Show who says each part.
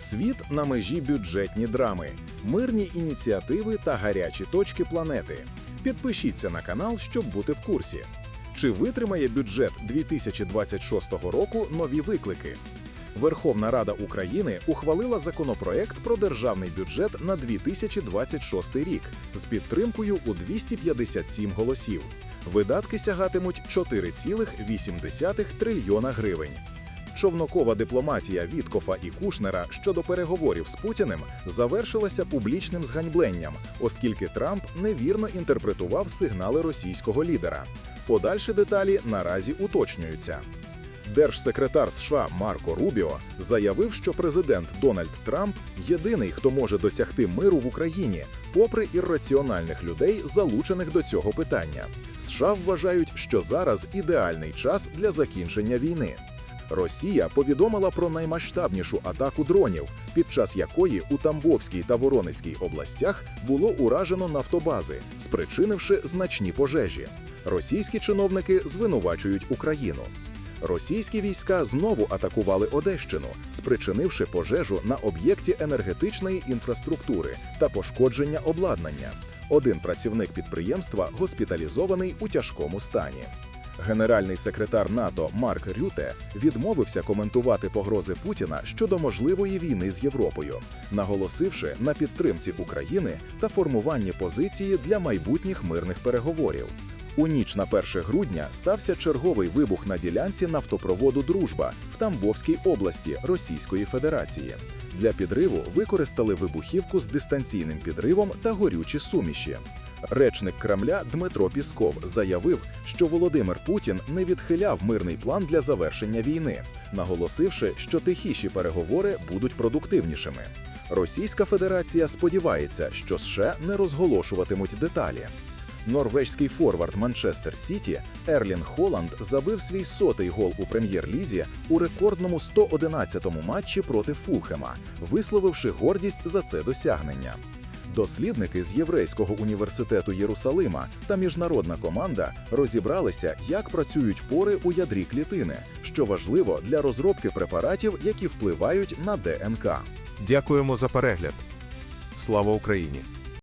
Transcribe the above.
Speaker 1: Світ на межі бюджетні драми, мирні ініціативи та гарячі точки планети. Підпишіться на канал, щоб бути в курсі. Чи витримає бюджет 2026 року нові виклики? Верховна Рада України ухвалила законопроект про державний бюджет на 2026 рік з підтримкою у 257 голосів. Видатки сягатимуть 4,8 трильйона гривень. Човнокова дипломатія Віткофа і Кушнера щодо переговорів з Путіним завершилася публічним зганьбленням, оскільки Трамп невірно інтерпретував сигнали російського лідера. Подальші деталі наразі уточнюються. Держсекретар США Марко Рубіо заявив, що президент Дональд Трамп єдиний, хто може досягти миру в Україні, попри ірраціональних людей, залучених до цього питання. США вважають, що зараз ідеальний час для закінчення війни. Росія повідомила про наймасштабнішу атаку дронів, під час якої у Тамбовській та Воронезькій областях було уражено нафтобази, спричинивши значні пожежі. Російські чиновники звинувачують Україну. Російські війська знову атакували Одещину, спричинивши пожежу на об'єкті енергетичної інфраструктури та пошкодження обладнання. Один працівник підприємства госпіталізований у тяжкому стані. Генеральний секретар НАТО Марк Рюте відмовився коментувати погрози Путіна щодо можливої війни з Європою, наголосивши на підтримці України та формуванні позиції для майбутніх мирних переговорів. У ніч на 1 грудня стався черговий вибух на ділянці нафтопроводу Дружба в Тамбовській області Російської Федерації. Для підриву використали вибухівку з дистанційним підривом та горючі суміші. Речник Кремля Дмитро Пісков заявив, що Володимир Путін не відхиляв мирний план для завершення війни, наголосивши, що тихіші переговори будуть продуктивнішими. Російська Федерація сподівається, що США не розголошуватимуть деталі. Норвезький форвард Манчестер Сіті Ерлін Холланд забив свій сотий гол у прем'єр-лізі у рекордному 111-му матчі проти Фулхема, висловивши гордість за це досягнення. Дослідники з Єврейського університету Єрусалима та міжнародна команда розібралися, як працюють пори у ядрі клітини, що важливо для розробки препаратів, які впливають на ДНК.
Speaker 2: Дякуємо за перегляд. Слава Україні!